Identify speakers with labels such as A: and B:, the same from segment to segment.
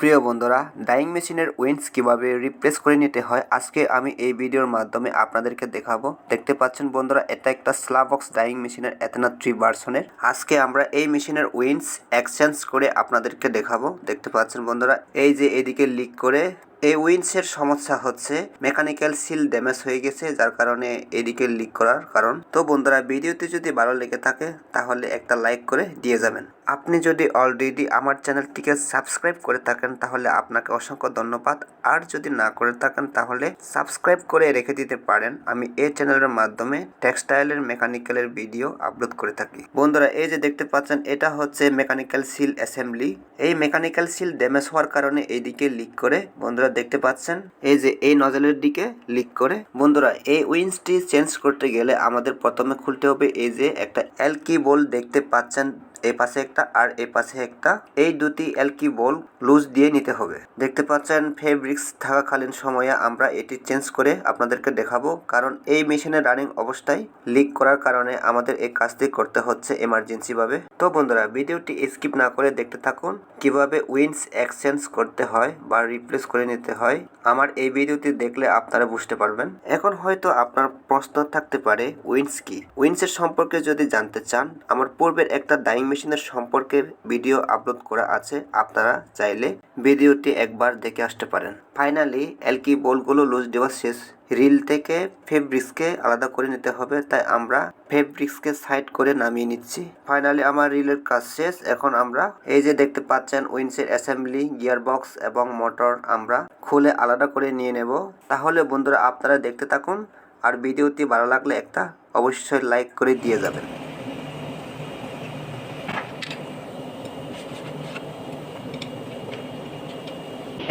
A: প্রিয় বন্ধুরা ডাইং মেশিনের উইন্ডস কীভাবে রিপ্লেস করে নিতে হয়, আজকে আমি এই ভিডিওর মাধ্যমে আপনাদেরকে দেখাবো। দেখতে পাচ্ছেন বন্ধুরা, এটা একটা স্লাবক্স ডাইং মেশিনের এথেনা থ্রি ভার্সনের আজকে আমরা এই মেশিনের উইন্ডস এক্সচেঞ্জ করে আপনাদেরকে দেখাবো। দেখতে পাচ্ছেন বন্ধুরা, এই যে এদিকে লিক করে এই উইন্ডসের সমস্যা হচ্ছে মেকানিক্যাল সিল ড্যামেজ হয়ে গেছে, যার কারণে এদিকে লিক করার কারণ। তো বন্ধুরা ভিডিওতে যদি ভালো লেগে থাকে, তাহলে একটা লাইক করে দিয়ে যাবেন। আপনি যদি অলরেডি আমার চ্যানেলটিকে সাবস্ক্রাইব করে থাকেন, তাহলে আপনাকে অসংখ্য ধন্যবাদ। আর যদি না করে থাকেন, তাহলে সাবস্ক্রাইব করে রেখে দিতে পারেন। আমি এই চ্যানেলের মাধ্যমে টেক্সটাইলের মেকানিক্যালের ভিডিও আপলোড করে থাকি। বন্ধুরা, এই যে দেখতে পাচ্ছেন, এটা হচ্ছে মেকানিক্যাল সিল অ্যাসেম্বলি। এই মেকানিক্যাল সিল ড্যামেজ হওয়ার কারণে এইদিকে লিক করে। বন্ধুরা দেখতে পাচ্ছেন, এই যে এই নজলের দিকে লিক করে। বন্ধুরা, এই উইন্সটি চেঞ্জ করতে গেলে আমাদের প্রথমে খুলতে হবে এই যে একটা এলকি বোল দেখতে পাচ্ছেন এই পাশে একটা আর এই পাশে একটা। এই দুটি এলকি বল লুজ দিয়ে নিতে হবে। দেখতে পাচ্ছেন ফেব্রিক্স থাকাকালীন সময়ে আমরা এটি চেঞ্জ করে আপনাদেরকে দেখাবো। কারণ এই মেশিনের রানিং অবস্থায় লিক করার কারণে আমাদের এই কাজটি করতে হচ্ছে এমার্জেন্সি ভাবে তো বন্ধুরা, ভিডিওটি স্কিপ না করে দেখতে থাকুন, কীভাবে উইন্স এক্সচেঞ্জ করতে হয় বা রিপ্লেস করে নিতে হয়। আমার এই ভিডিওটি দেখলে আপনারা বুঝতে পারবেন। এখন হয়তো আপনার প্রশ্ন থাকতে পারে উইন্ডস কি? উইন্সের সম্পর্কে যদি জানতে চান, আমার পূর্বের একটা ডাইং মেশিনের সম্পর্কে ভিডিও আপলোড করা আছে, আপনারা চাইলে ভিডিওটি একবার দেখে আসতে পারেন। ফাইনালি, এলকি বলগুলো লুজ দেওয়া শেষ। রিল থেকে ফেব্রিক্সকে আলাদা করে নিতে হবে, তাই আমরা ফেব্রিক্সকে সাইড করে নামিয়ে নিচ্ছি। ফাইনালি, আমার রিলের কাজ শেষ। এখন আমরা এই যে দেখতে পাচ্ছেন উইন্সের অ্যাসেম্বলি গিয়ার বক্স এবং মোটর আমরা খুলে আলাদা করে নিয়ে নেব। তাহলে বন্ধুরা, আপনারা দেখতে থাকুন। আর ভিডিওটি ভালো লাগলে একটা অবশ্যই লাইক করে দিয়ে যাবেন।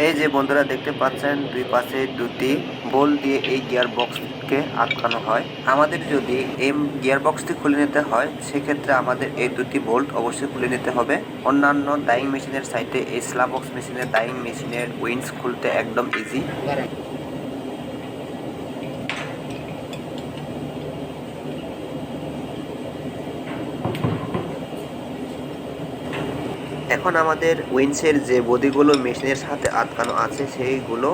A: এই যে বন্ধুরা দেখতে পাচ্ছেন, দুই পাশে দুটি বোল দিয়ে এই গিয়ার বক্সকে আটকানো হয়। আমাদের যদি এই গিয়ার বক্সটি খুলে নিতে হয়, সেক্ষেত্রে আমাদের এই দুটি বোল্ট অবশ্যই খুলে নিতে হবে। অন্যান্য ডাইং মেশিনের সাইটে এই স্লাবক্স মেশিনের ডাইং মেশিনের উইন্ডস খুলতে একদম ইজি এখন আমাদের উইন্সের যে বডিগুলো মেশিনের সাথে আটকানো আছে সেইগুলো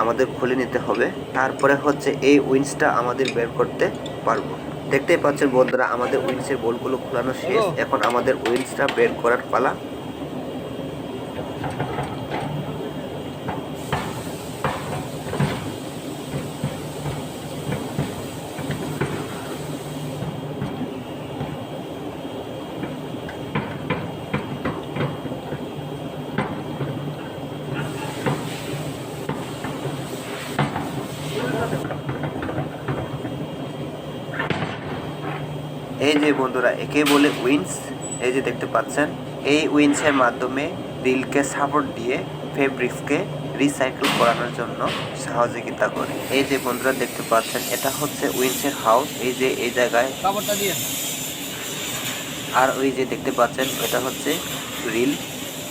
A: আমাদের খুলে নিতে হবে। তারপরে হচ্ছে এই উইন্সটা আমাদের বের করতে পারব। দেখতেই পাচ্ছেন বন্ধুরা আমাদের উইন্সের বোলগুলো খোলানো শেষ। এখন আমাদের উইন্সটা বের করার পালা এই যে বন্ধুরা একে বলে উইন্স এই যে দেখতে পাচ্ছেন এই উইন্সের মাধ্যমে রিলকে সাপোর্ট দিয়ে ফেব্রিক্সকে রিসাইকেল করানোর জন্য সহযোগিতা করে। এই যে বন্ধুরা দেখতে পাচ্ছেন এটা হচ্ছে উইন্সের হাউস এই যে এই জায়গায়। আর ওই যে দেখতে পাচ্ছেন এটা হচ্ছে রিল।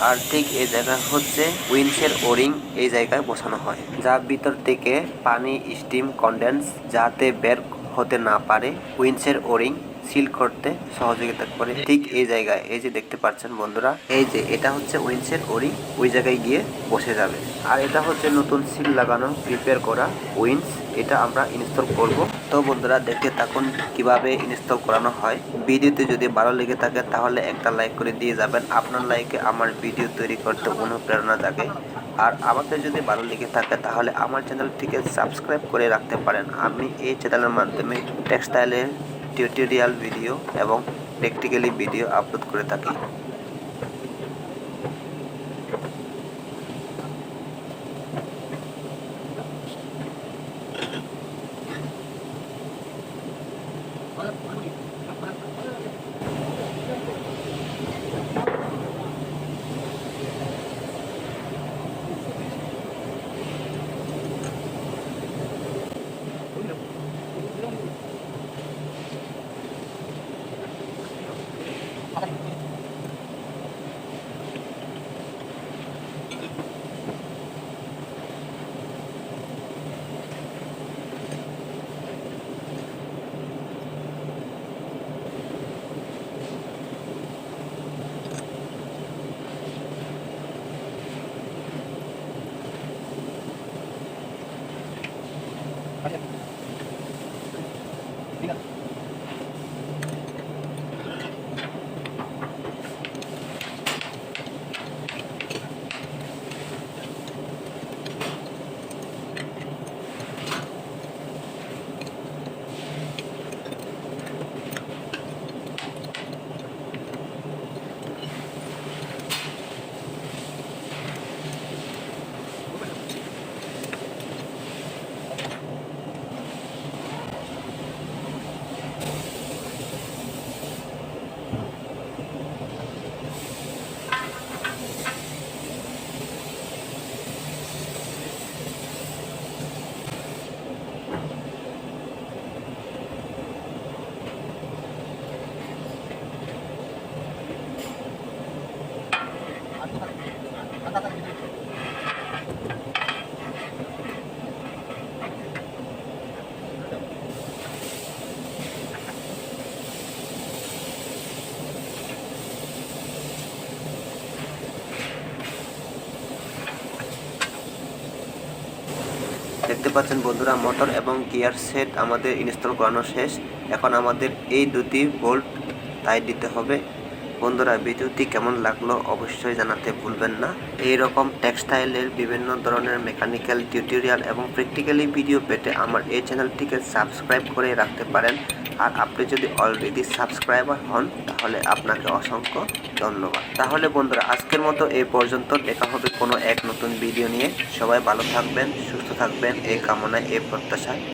A: আর ঠিক এই জায়গা হচ্ছে উইন্সের ওরিং এই জায়গায় বসানো হয়। যা ভিতর থেকে পানি স্টিম কন্ডেন্স যাতে বের হতে না পারে উইন্সের ওরিং সিল করতে সহযোগিতা করে। ঠিক এই জায়গায়, এই যে দেখতে পাচ্ছেন বন্ধুরা, এই যে এটা হচ্ছে উইন্সের ওরিং, ওই জায়গায় গিয়ে বসে যাবে। আর এটা হচ্ছে নতুন সিল লাগানো প্রিপেয়ার করা উইন্স এটা আমরা ইনস্টল করব। তো বন্ধুরা, দেখতে থাকুন কীভাবে ইনস্টল করানো হয়। ভিডিওতে যদি ভালো লেগে থাকে, তাহলে একটা লাইক করে দিয়ে যাবেন। আপনার লাইকে আমার ভিডিও তৈরি করতে অনুপ্রেরণা জাগে। আর আমাদের যদি ভালো লেগে থাকে, তাহলে আমার চ্যানেলটিকে সাবস্ক্রাইব করে রাখতে পারেন। আমি এই চ্যানেলের মাধ্যমে টেক্সটাইলের টিউটোরিয়াল ভিডিও এবং প্র্যাকটিক্যালি ভিডিও আপলোড করে থাকি। দেখতে পাচ্ছেন বন্ধুরা, মোটর এবং গিয়ার সেট আমাদের ইনস্টল করানো শেষ। এখন আমাদের এই দুটি বোল্ট তাই দিতে হবে। বন্ধুরা, ভিডিওটি কেমন লাগল অবশ্যই জানাতে ভুলবেন না। এই রকম টেক্সটাইলের বিভিন্ন ধরনের মেকানিক্যাল টিউটোরিয়াল এবং প্র্যাকটিক্যালি ভিডিও পেতে আমার এই চ্যানেলটিকে সাবস্ক্রাইব করে রাখতে পারেন। আর আপনি যদি অলরেডি সাবস্ক্রাইবার হন, তাহলে আপনাকে অসংখ্য ধন্যবাদ। তাহলে বন্ধুরা, আজকের মতো এই পর্যন্ত। দেখা হবে কোনো এক নতুন ভিডিও নিয়ে। সবাই ভালো থাকবেন, সুস্থ থাকবেন। এই কামনায়, এই প্রত্যাশায়।